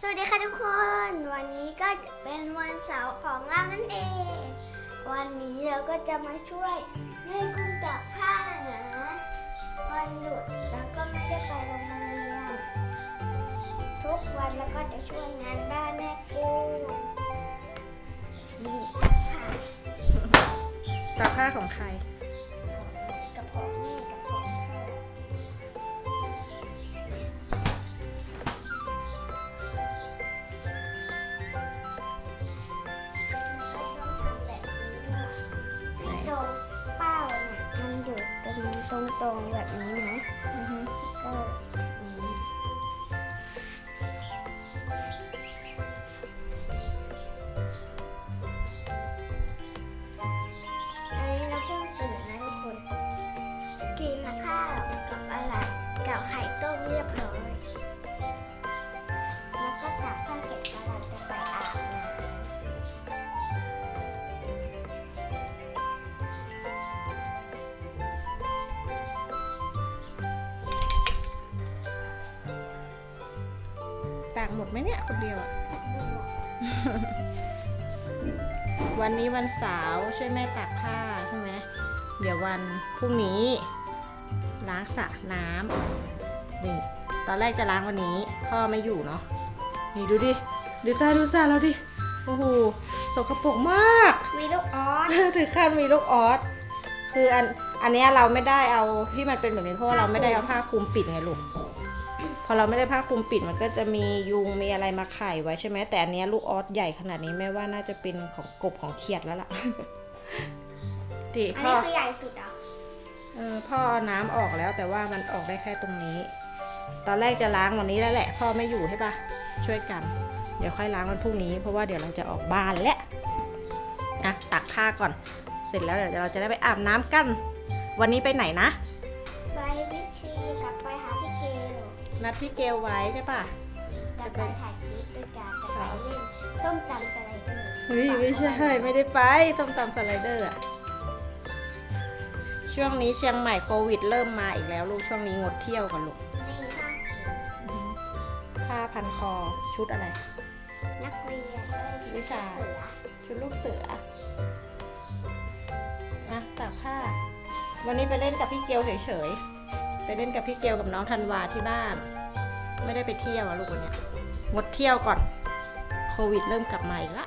สวัสดีค่ะทุกคน วันนี้ก็จะเป็นวันเสาร์ของเรานั่นเอง วันนี้เราก็จะมาช่วยแม่กุ้งตากผ้านะวันหยุดแล้วก็ไม่ได้ไปโรงเรียนทุกวันแล้วก็จะช่วยงานบ้านแม่กุ้งนี่ค่ะตากผ้าของใครกับของแม่ ตรงตรงตรงๆแบบนี้นะก็ ตากหมดไหมเนี่ยคนเดียวอะวันนี้วันเสาร์ช่วยแม่ตากผ้าใช่ไหมเดี๋ยววันพรุ่งนี้ ล้างสระน้ำนี่ตอนแรกจะล้างวันนี้ พ่อไม่อยู่เนาะนี่ดูดิดูซ่าดูซ่าแล้วดิโอ้โหสกปรกมาก มีลูกออสถึงขั้นมีลูกออสคืออันอันเนี้ยเราไม่ได้เอาที่มันเป็นแบบนี้เพราะว่าเราไม่ได้เอาผ้าคลุมปิดไงลูก พอเราไม่ได้ผ้าคลุมปิดมันก็จะมียุงมีอะไรมาไข่ไว้ใช่ไหมแต่อันเนี้ยลูกออสใหญ่ขนาดนี้แม่ว่าน่าจะเป็นของกบของเขียดแล้วล่ะดิอันพ่อนี้คือใหญ่สุดเหรอะเออพ่อเอาน้ำออกแล้วแต่ว่ามันออกได้แค่ตรงนี้ ตอนแรกจะล้างวันนี้แล้วแหละ พ่อไม่อยู่ใช่ปะช่วยกัน เดี๋ยวค่อยล้างวันพรุ่งนี้ เพราะว่าเดี๋ยวเราจะออกบ้านแล้วนะตักผ้าก่อน เสร็จแล้วเดี๋ยวเราจะได้ไปอาบน้ำกัน วันนี้ไปไหนนะ ไปวิชีกลั นัดพี่เกลไว้ใช่ปะ จะไป ถ่ายคลิปด้วยกันจะไปเล่นส้มตำสไลเดอร์เฮ้ยไม่ใช่ไม่ได้ไปต้มตำสไลเดอร์อะช่วงนี้เชียงใหม่โควิดเริ่มมาอีกแล้วลูกช่วงนี้งดเที่ยวกันลูกนี่ค่ะผ้าพันคอชุดอะไร นักเรียนเอ้ยวิชา เสือชุดลูกเสือนะตากผ้า วันนี้ไปเล่นกับพี่เกลเฉยๆ ไปเล่นกับพี่เกลกับน้องธันวาที่บ้าน ไม่ได้ไปเที่ยวอะลูกวันเนี้ยงดเที่ยวก่อน โควิดเริ่มกลับมาอีกละ